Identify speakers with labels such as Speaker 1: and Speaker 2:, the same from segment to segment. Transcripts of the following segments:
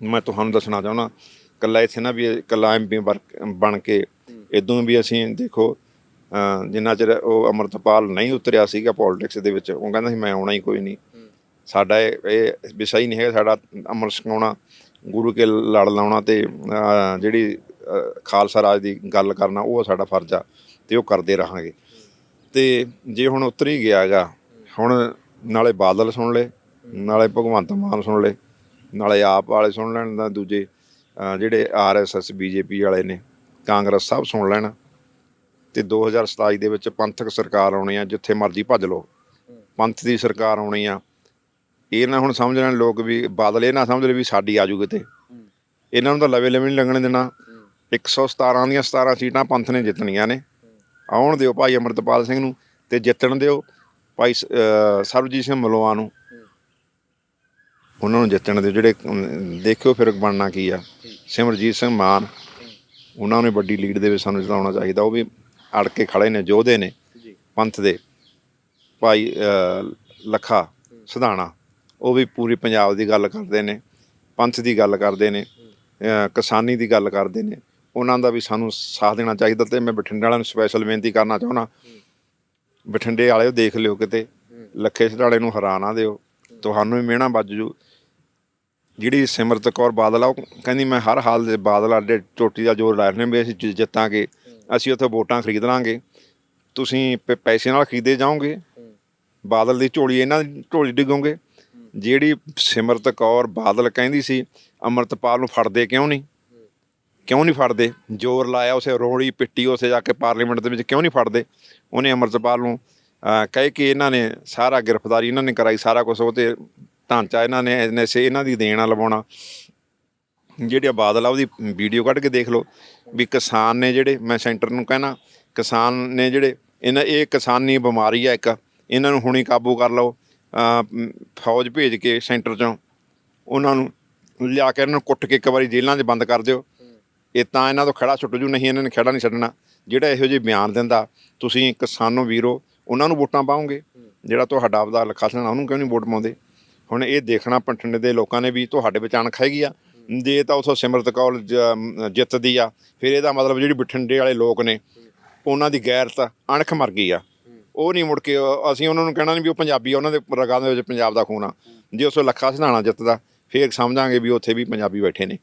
Speaker 1: ਮੈਂ ਤੁਹਾਨੂੰ ਦੱਸਣਾ ਚਾਹੁੰਦਾ ਕੱਲਾ ਇੱਥੇ ਨਾ ਵੀ ਇਹ ਕੱਲਾ ਐਮਪੀ ਬਣ ਕੇ ਇਦੋਂ ਵੀ ਅਸੀਂ ਦੇਖੋ ਜਿੰਨਾ ਚਿਰ ਉਹ ਅਮਰਤਪਾਲ ਨਹੀਂ ਉਤਰਿਆ ਸੀਗਾ ਪੋਲਿਟਿਕਸ ਦੇ ਵਿੱਚ, ਉਹ ਕਹਿੰਦਾ ਸੀ ਮੈਂ ਆਉਣਾ ਹੀ ਕੋਈ ਨਹੀਂ। ਸਾਡਾ ਇਹ ਇਹ ਵਿਸ਼ਾ ਹੀ ਨਹੀਂ ਹੈਗਾ ਸਾਡਾ ਅਮਰ ਛਕਾਉਣਾ ਗੁਰੂ ਕੇ ਲੜ ਲਾਉਣਾ ਤੇ ਜਿਹੜੀ ਖਾਲਸਾ ਰਾਜ ਦੀ ਗੱਲ ਕਰਨਾ, ਉਹ ਸਾਡਾ ਫਰਜ਼ ਆ ਤੇ ਉਹ ਕਰਦੇ ਰਹਾਂਗੇ। ਤੇ ਜੇ ਹੁਣ ਉਤਰ ਹੀ ਗਿਆ ਹੈਗਾ, ਹੁਣ ਨਾਲੇ ਬਾਦਲ ਸੁਣ ਲੈ ਨਾਲੇ ਭਗਵੰਤ ਮਾਨ ਸੁਣ ਲੈ ਨਾਲੇ ਆਪ ਵਾਲੇ ਸੁਣ ਲੈਣ ਤਾਂ ਦੂਜੇ ਅਹ, ਜਿਹੜੇ ਆਰਐਸਐਸ ਬੀਜੇਪੀ ਵਾਲੇ ਨੇ ਕਾਂਗਰਸ ਸਭ ਸੁਣ ਲੈਣ। ਤੇ 2027 ਦੇ ਵਿੱਚ ਪੰਥਕ ਸਰਕਾਰ ਆਉਣੀ ਆ ਜਿੱਥੇ ਮਰਜ਼ੀ ਭੱਜ ਲਓ। ਪੰਥ ਦੀ ਸਰਕਾਰ ਆਉਣੀ ਆ। ਇਹ ਨਾ ਹੁਣ ਸਮਝ ਲੈਣ ਲੋਕ ਵੀ ਬਾਦਲ ਇਹ ਨਾ ਸਮਝ ਲੈ ਵੀ ਸਾਡੀ ਆਜੂ ਕਿਤੇ। ਇਹਨਾਂ ਨੂੰ ਤਾਂ ਲਵੇ ਲਵੇ ਨਹੀਂ ਲੱਗਣ ਦੇਣਾ 117 ਦੀਆਂ 17 ਸੀਟਾਂ ਪੰਥ ਨੇ ਜਿੱਤਣੀਆਂ ਨੇ। ਆਉਣ ਦਿਓ ਭਾਈ ਅਮਰਤਪਾਲ ਸਿੰਘ ਨੂੰ ਤੇ ਜਿੱਤਣ ਦਿਓ। ਭਾਈ ਸ- ਸਰਬਜੀਤ ਸਿੰਘ ਮਲੋਆ ਨੂੰ। ਉਹਨਾਂ ਨੂੰ ਜਿੱਤਣ ਦਿਓ ਜਿਹੜੇ ਦੇਖਿਓ ਫਿਰ ਬਣਨਾ ਕੀ ਆ। ਸਿਮਰਜੀਤ ਸਿੰਘ ਮਾਨ ਉਹਨਾਂ ਨੂੰ ਵੱਡੀ ਲੀਡ ਦੇ ਵਿੱਚ ਸਾਨੂੰ ਜਿਤਾਉਣਾ ਚਾਹੀਦਾ। ਉਹ ਵੀ ਅੜ ਕੇ ਖੜੇ ਨੇ ਯੋਧੇ ਨੇ ਪੰਥ ਦੇ। ਭਾਈ ਲੱਖਾ ਸਿਧਾਣਾ ਉਹ ਵੀ ਪੂਰੀ ਪੰਜਾਬ ਦੀ ਗੱਲ ਕਰਦੇ ਨੇ ਪੰਥ ਦੀ ਗੱਲ ਕਰਦੇ ਨੇ ਕਿਸਾਨੀ ਦੀ ਗੱਲ ਕਰਦੇ ਨੇ। ਉਹਨਾਂ ਦਾ ਵੀ ਸਾਨੂੰ ਸਾਥ ਦੇਣਾ ਚਾਹੀਦਾ ਤੇ ਮੈਂ ਬਠਿੰਡੇ ਵਾਲਿਆਂ ਨੂੰ ਸਪੈਸ਼ਲ ਬੇਨਤੀ ਕਰਨਾ ਚਾਹੁੰਦਾ। ਬਠਿੰਡੇ ਵਾਲਿਓ ਦੇਖ ਲਿਓ ਕਿਤੇ ਲੱਖੇ ਸਿਧਾਣੇ ਨੂੰ ਹਰਾ ਨਾ ਦਿਓ ਤੁਹਾਨੂੰ ਵੀ ਮਿਹਣਾ ਵੱਜ ਜੂ ਜਿਹੜੀ ਸਿਮਰਤ ਕੌਰ ਬਾਦਲ ਆ ਉਹ ਕਹਿੰਦੀ ਮੈਂ ਹਰ ਹਾਲ ਦੇ ਬਾਦਲ ਆਡੇ ਚੋਟੀ ਦਾ ਜ਼ੋਰ ਲਾ ਰਹੇ ਨੇ ਵੀ ਅਸੀਂ ਜਿ- ਜਿੱਤਾਂਗੇ ਅਸੀਂ ਉੱਥੇ ਵੋਟਾਂ ਖਰੀਦ ਲਾਂਗੇ। ਤੁਸੀਂ ਪ- ਪੈਸੇ ਨਾਲ ਖਰੀਦੇ ਜਾਓਗੇ ਬਾਦਲ ਦੀ ਝੋਲੀ ਇਹਨਾਂ ਦੀ ਝੋਲੀ ਡਿੱਗੋਗੇ। ਜਿਹੜੀ ਸਿਮਰਤ ਕੌਰ ਬਾਦਲ ਕਹਿੰਦੀ ਸੀ ਅਮਰਤਪਾਲ ਨੂੰ ਫੜਦੇ ਕਿਉਂ ਨਹੀਂ? ਕਿਉਂ ਨਹੀਂ ਫੜਦੇ? ਜ਼ੋਰ ਲਾਇਆ ਉਸੇ ਰੋੜੀ ਪਿੱਟੀ ਉਸੇ ਜਾ ਕੇ ਪਾਰਲੀਮੈਂਟ ਦੇ ਵਿੱਚ ਕਿਉਂ ਨਹੀਂ ਫੜਦੇ? ਉਹਨੇ ਅਮਰਤਪਾਲ ਨੂੰ ਅਹ, ਕਹਿ ਕੇ ਇਹਨਾਂ ਨੇ ਸਾਰਾ ਗ੍ਰਿਫਤਾਰੀ ਇਹਨਾਂ ਨੇ ਕਰਾਈ ਸਾਰਾ ਕੁਝ ਉਹ ਤੇ ਢਾਂਚਾ ਇਹਨਾਂ ਨੇ ਐਨਐਸਏ ਇਹਨਾਂ ਦੀ ਦੇਣਾ ਲਵਾਉਣਾ। ਜਿਹੜੀ ਬਾਦਲ ਆ, ਉਹਦੀ ਵੀਡੀਓ ਕੱਢ ਕੇ ਦੇਖ ਲਓ ਵੀ ਕਿਸਾਨ ਨੇ ਜਿਹੜੇ, ਮੈਂ ਸੈਂਟਰ ਨੂੰ ਕਹਿਣਾ, ਕਿਸਾਨ ਨੇ ਜਿਹੜੇ, ਇਹਨਾਂ, ਇਹ ਕਿਸਾਨੀ ਬਿਮਾਰੀ ਆ ਇੱਕ, ਇਹਨਾਂ ਨੂੰ ਹੁਣੀ ਕਾਬੂ ਕਰ ਲਓ ਫੌਜ ਭੇਜ ਕੇ ਸੈਂਟਰ ਚੋਂ। ਉਹਨਾਂ ਨੂੰ ਲਿਆ ਕੇ ਇਹਨਾਂ ਨੂੰ ਕੁੱਟ ਕੇ ਇੱਕ ਵਾਰੀ ਜੇਲ੍ਹਾਂ 'ਚ ਬੰਦ ਕਰ ਦਿਓ। ਇਹ ਤਾਂ ਇਹਨਾਂ ਤੋਂ ਖੜਾ ਛੁੱਟ ਜੂ, ਨਹੀਂ ਇਹਨਾਂ ਨੇ ਖੜਾ ਨਹੀਂ ਛੱਡਣਾ। ਜਿਹੜਾ ਇਹੋ ਜਿਹੇ ਬਿਆਨ ਦਿੰਦਾ, ਤੁਸੀਂ ਕਿਸਾਨੋ ਵੀਰੋ, ਉਹਨਾਂ ਨੂੰ ਵੋਟਾਂ ਪਾਓਗੇ। ਜਿਹੜਾ ਤੁਹਾਡਾ ਆਪਦਾ ਲੱਖਾ ਸਣਾ ਉਹਨੂੰ ਕਿਉਂ ਨਹੀਂ ਵੋਟ ਪਾਉਂਦੇ? ਹੁਣ ਇਹ ਦੇਖਣਾ ਪਠੰਡੇ ਦੇ ਲੋਕਾਂ ਨੇ ਵੀ ਤੁਹਾਡੇ ਵਿੱਚ ਅਣਖ ਹੈਗੀ ਆ। ਜੇ ਤਾਂ ਉਥੋਂ ਸਿਮਰਤ ਕੌਰ ਜ- ਜਿੱਤਦੀ ਆ, ਫਿਰ ਇਹਦਾ ਮਤਲਬ ਜਿਹੜੀ ਬਠਿੰਡੇ ਵਾਲੇ ਲੋਕ ਨੇ, ਉਹਨਾਂ ਦੀ ਗੈਰਤ ਅਣਖ ਮਰ ਗਈ ਆ। ਉਹ ਨਹੀਂ ਮੁੜ ਕੇ ਅਸੀਂ ਉਹਨਾਂ ਨੂੰ ਕਹਿਣਾ ਨਹੀਂ ਵੀ ਉਹ ਪੰਜਾਬੀ ਆ, ਉਹਨਾਂ ਦੇ ਰਗਾਂ ਦੇ ਵਿੱਚ ਪੰਜਾਬ ਦਾ ਖੂਨ ਆ। ਜੇ ਉਸੋ ਲੱਖਾ ਸਿਧਾਣਾ ਜਿੱਤਦਾ, ਫਿਰ ਸਮਝਾਂਗੇ ਵੀ ਉੱਥੇ ਵੀ ਪੰਜਾਬੀ ਬੈਠੇ ਨੇ।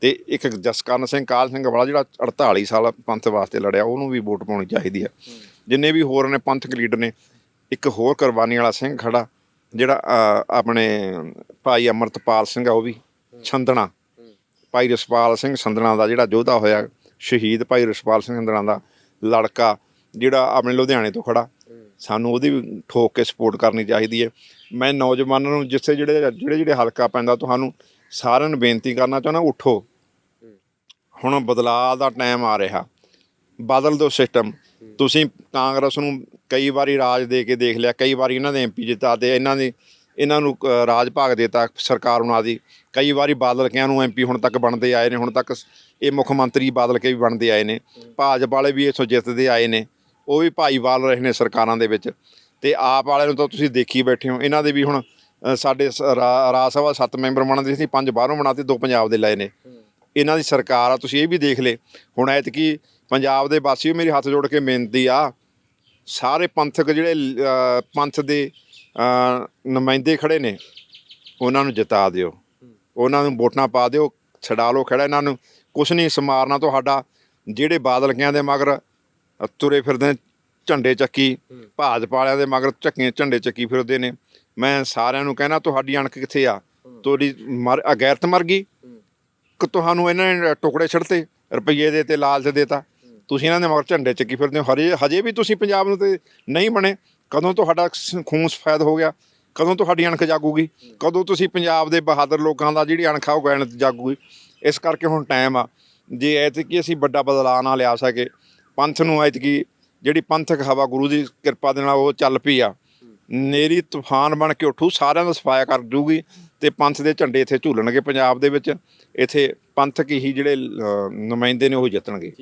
Speaker 1: ਤੇ ਇੱਕ ਜਸਕਰਨ ਸਿੰਘ, ਕਾਲ ਸਿੰਘ ਵਾਲਾ ਜਿਹੜਾ 48 ਸਾਲ ਪੰਥ ਵਾਸਤੇ ਲੜਿਆ, ਉਹਨੂੰ ਵੀ ਵੋਟ ਪਾਉਣੀ ਚਾਹੀਦੀ ਆ। ਜਿੰਨੇ ਵੀ ਹੋਰ ਨੇ ਪੰਥਕ ਲੀਡਰ ਨੇ, ਇੱਕ ਹੋਰ ਕੁਰਬਾਨੀ ਵਾਲਾ ਸਿੰਘ ਖੜਾ ਜਿਹੜਾ ਆਪਣੇ ਭਾਈ ਅਮਰਤਪਾਲ ਸਿੰਘ ਆ ਉਹ ਵੀ ਛੰਦਣਾ। ਭਾਈ ਰਸਪਾਲ ਸਿੰਘ ਸੰਧਣਾ ਦਾ ਜਿਹੜਾ ਯੋਧਾ ਹੋਇਆ, ਸ਼ਹੀਦ ਭਾਈ ਰਸਪਾਲ ਸਿੰਘ ਸੰਧਣਾ ਦਾ ਲੜਕਾ ਜਿਹੜਾ ਆਪਣੇ ਲੁਧਿਆਣੇ ਤੋਂ ਖੜਾ, ਸਾਨੂੰ ਉਹਦੀ ਵੀ ਠੋਕ ਕੇ ਸਪੋਰਟ ਕਰਨੀ ਚਾਹੀਦੀ ਹੈ। ਮੈਂ ਨੌਜਵਾਨਾਂ ਨੂੰ ਜਿੱਥੇ ਜਿਹੜੇ ਜਿਹੜੇ ਜਿਹੜੇ ਹਲਕਾ ਪੈਂਦਾ, ਤੁਹਾਨੂੰ ਸਾਰਿਆਂ ਨੂੰ ਬੇਨਤੀ ਕਰਨਾ ਚਾਹੁੰਦਾ, ਉੱਠੋ। ਹੁਣ ਬਦਲਾਅ ਦਾ ਟਾਈਮ ਆ ਰਿਹਾ। ਬਦਲ ਦਿਓ ਸਿਸਟਮ ਤੁਸੀਂ ਕਾਂਗਰਸ ਨੂੰ ਕਈ ਵਾਰੀ ਰਾਜ ਦੇ ਕੇ ਦੇਖ ਲਿਆ ਕਈ ਵਾਰੀ ਇਹਨਾਂ ਦੇ ਐਮਪੀ ਜਿਤਾ ਤੇ ਇਹਨਾਂ ਦੀ ਇਹਨਾਂ ਨੂੰ ਅ, ਰਾਜ ਭਾਗ ਦੇਤਾ ਸਰਕਾਰ ਬਣਾ ਦੀ। ਕਈ ਵਾਰੀ ਬਾਦਲ ਕਿਆਂ ਨੂੰ ਐਮਪੀ ਹੁਣ ਤੱਕ ਬਣਦੇ ਆਏ ਨੇ ਹੁਣ ਤੱਕ ਸ- ਇਹ ਮੁੱਖ ਮੰਤਰੀ ਬਾਦਲ ਕੇ ਵੀ ਬਣਦੇ ਆਏ ਨੇ। ਭਾਜਪਾ ਵਾਲੇ ਵੀ ਇਥੋਂ ਜਿੱਤਦੇ ਆਏ ਨੇ ਉਹ ਵੀ ਭਾਈਵਾਲ ਰਹੇ ਨੇ ਸਰਕਾਰਾਂ ਦੇ ਵਿੱਚ। ਤੇ ਆਪ ਵਾਲਿਆਂ ਨੂੰ ਤਾਂ ਤੁਸੀਂ ਦੇਖੀ ਬੈਠੇ ਹੋ ਇਹਨਾਂ ਦੇ ਵੀ ਹੁਣ ਅ, ਸਾਡੇ ਸ- ਰਾ- ਰਾਜ ਸਭਾ ਸੱਤ ਮੈਂਬਰ ਬਣਦੇ ਸੀ ਪੰਜ ਬਾਹਰੋਂ ਬਣਾਤੇ ਦੋ ਪੰਜਾਬ ਦੇ ਲਏ ਨੇ। ਇਹਨਾਂ ਦੀ ਸਰਕਾਰ ਆ ਤੁਸੀਂ ਇਹ ਵੀ ਦੇਖ ਲੇ ਹੁਣ ਐਤਕੀ ਪੰਜਾਬ ਦੇ ਵਾਸੀਓ ਮੇਰੀ ਹੱਥ ਜੋੜ ਕੇ ਬੇਨਤੀ ਆ ਸਾਰੇ ਪੰਥਕ ਜਿਹੜੇ ਪੰਥ ਦੇ ਨੁਮਾਇੰਦੇ ਖੜੇ ਨੇ ਉਹਨਾਂ ਨੂੰ ਜਿਤਾ ਦਿਓ। ਉਹਨਾਂ ਨੂੰ ਵੋਟਾਂ ਪਾ ਦਿਓ ਛਡਾ ਲਓ ਖੜਾ ਇਹਨਾਂ ਨੂੰ। ਕੁਛ ਨਹੀਂ ਸਮਾਰਨਾ ਤੁਹਾਡਾ ਜਿਹੜੇ ਬਾਦਲ ਕਿਆਂ ਦੇ ਮਗਰ ਤੁਰੇ ਫਿਰਦੇ ਨੇ, ਝੰਡੇ ਚੱਕੀ ਭਾਜਪਾ ਵਾਲਿਆਂ ਦੇ ਮਗਰ ਝੱਕੀਆਂ ਝੰਡੇ ਚੱਕੀ ਫਿਰਦੇ ਨੇ। ਮੈਂ ਸਾਰਿਆਂ ਨੂੰ ਕਹਿਣਾ ਤੁਹਾਡੀ ਅਣਖ ਕਿੱਥੇ ਆ? ਤੁਹਾਡੀ ਮਰ ਅਗੈਰਤ ਮਰ ਗਈ। ਕਿ ਤੁਹਾਨੂੰ ਇਹਨਾਂ ਨੇ ਟੁਕੜੇ ਛੱਡਤੇ ਰੁਪਈਏ ਦੇ ਤੇ ਲਾਲਚ ਦੇਤਾ। ਤੁਸੀਂ ਇਹਨਾਂ ਦੇ ਮਗਰ ਝੰਡੇ ਚੱਕੀ ਫਿਰਦੇ ਹੋ। ਹਜੇ ਹਜੇ ਵੀ ਤੁਸੀਂ ਪੰਜਾਬ ਨੂੰ ਤੇ ਨਹੀਂ ਬਣੇ। ਕਦੋਂ ਤੁਹਾਡਾ ਸ- ਖੂਨ ਸਫੈਦ ਹੋ ਗਿਆ? ਕਦੋਂ ਤੁਹਾਡੀ ਅਣਖ ਜਾਗੂਗੀ? ਕਦੋਂ ਤੁਸੀਂ ਪੰਜਾਬ ਦੇ ਬਹਾਦਰ ਲੋਕਾਂ ਦਾ ਜਿਹੜੀ ਅਣਖ ਆ ਉਹ ਗੈਣਤ ਜਾਗੂਗੀ? ਇਸ ਕਰਕੇ ਹੁਣ ਟਾਈਮ ਆ। ਜੇ ਐਤਕੀ ਅਸੀਂ ਵੱਡਾ ਬਦਲਾਅ ਨਾ ਲਿਆ ਸਕੇ, ਪੰਥ ਨੂੰ ਐਤਕੀ ਜਿਹੜੀ ਪੰਥਕ ਹਵਾ ਗੁਰੂ ਦੀ ਕਿਰਪਾ ਦੇ ਨਾਲ ਉਹ ਚੱਲ ਪਈ ਆ। ਨੇਰੀ ਤੂਫਾਨ ਬਣ ਕੇ ਉੱਠੂ, ਸਾਰਿਆਂ ਦਾ ਸਫਾਇਆ ਕਰ ਜੂਗੀ ਤੇ ਪੰਥ ਦੇ ਝੰਡੇ ਇੱਥੇ ਝੂਲਣਗੇ ਪੰਜਾਬ ਦੇ ਵਿੱਚ। ਇੱਥੇ ਪੰਥਕ ਹੀ ਜਿਹੜੇ ਨੁਮਾਇੰਦੇ ਨੇ ਉਹ ਜਿੱਤਣਗੇ।